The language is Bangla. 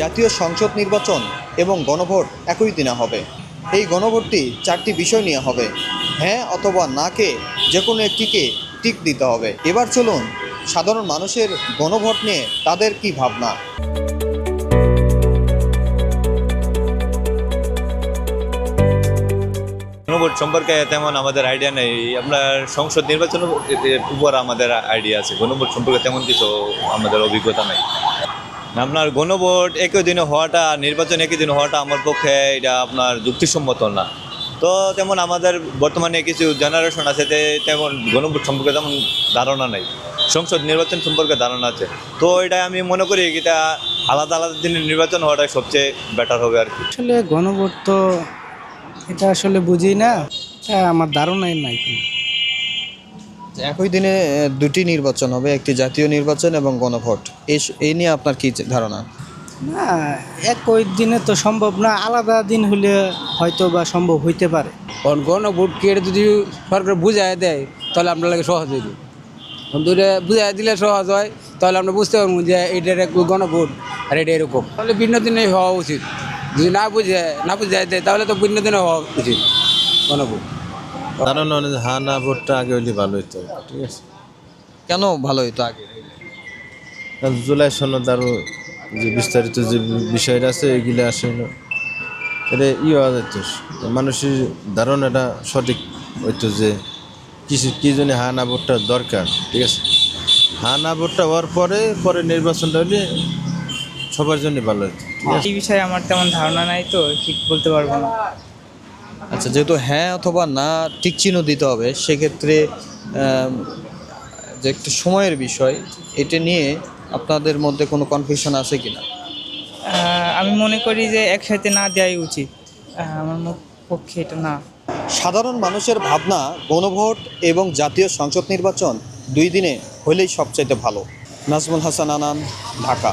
জাতীয় সংসদ নির্বাচন এবং গণভোট একই দিনে হবে। এই গণভোটটি চারটি বিষয় নিয়ে হবে। হ্যাঁ অথবা নাকে যে কোনো একটিকে টিক দিতে হবে। এবার চলুন, সাধারণ মানুষের গণভোট নিয়ে তাদের কি ভাবনা? গণভোট সম্পর্কে তেমন আমাদের আইডিয়া নেই। আপনার সংসদ নির্বাচন উপর আমাদের আইডিয়া আছে। গণভোট সম্পর্কে তেমন কিছু আমাদের অভিজ্ঞতা নেই। আপনার গণভোট একই দিনে হওয়াটা, নির্বাচন একই দিনে হওয়াটা আমার পক্ষে এটা আপনার যুক্তিসম্মত না। তো তেমন আমাদের বর্তমানে কিছু জেনারেশন আছে যে তেমন গণভোট সম্পর্কে তেমন ধারণা নেই। সংসদ নির্বাচন সম্পর্কে ধারণা আছে। তো এটা আমি মনে করি এটা আলাদা আলাদা দিনের নির্বাচন হওয়াটাই সবচেয়ে বেটার হবে আর কি। আসলে গণভোট তো এটা আসলে বুঝি না আমার ধারণাই নাই। একই দিনে দুটি নির্বাচন হবে একটি জাতীয় নির্বাচন এবং গণভোট। এই নিয়ে আপনার কি ধারণা? না একই দিনে তো সম্ভব না আলাদা দিন হলে হয়তো বা সম্ভব হইতে পারে। কারণ গণভোট কেটে যদি সরকার বুঝাই দেয় তাহলে আপনার লাগে সহজ হয়ে যায় দুটো বুঝাই দিলে সহজ হয় তাহলে আমরা বুঝতে পারব যে এটা গণভোট আর এটা এরকম। তাহলে ভিন্ন দিনে হওয়া উচিত। যদি না বুঝে না বুঝাই দেয় তাহলে তো ভিন্ন দিনে হওয়া উচিত গণভোট। কারণ অনেক হা না ভোটটা আগে হইলে ভালো হতো ঠিক আছে? কেন ভালো হতো আগে? জুলাই সনদ আরও যে বিস্তারিত যে বিষয়টা আছে এগুলো আসলে এটা ই হওয়া যেত মানুষের ধারণাটা সঠিক হইতো যে কিছু কি জন্য হা না ভোটটা দরকার ঠিক আছে? হা না ভোটটা হওয়ার পরে পরে নির্বাচনটা হলে সবার জন্য ভালো হতো এই বিষয়ে আমার তেমন ধারণা নাই তো ঠিক বলতে পারব না। আচ্ছা যেহেতু হ্যাঁ অথবা না টিক চিহ্ন দিতে হবে সেক্ষেত্রে যে একটু সময়ের বিষয় এটা নিয়ে আপনাদের মধ্যে কোনো কনফিউশন আছে কি না আমি মনে করি যে একসাথে না দেওয়াই উচিত। আমার পক্ষে এটা না। সাধারণ মানুষের ভাবনা গণভোট এবং জাতীয় সংসদ নির্বাচন দুই দিনে হলেই সবচাইতে ভালো। নাজমুল হাসান আনান ঢাকা।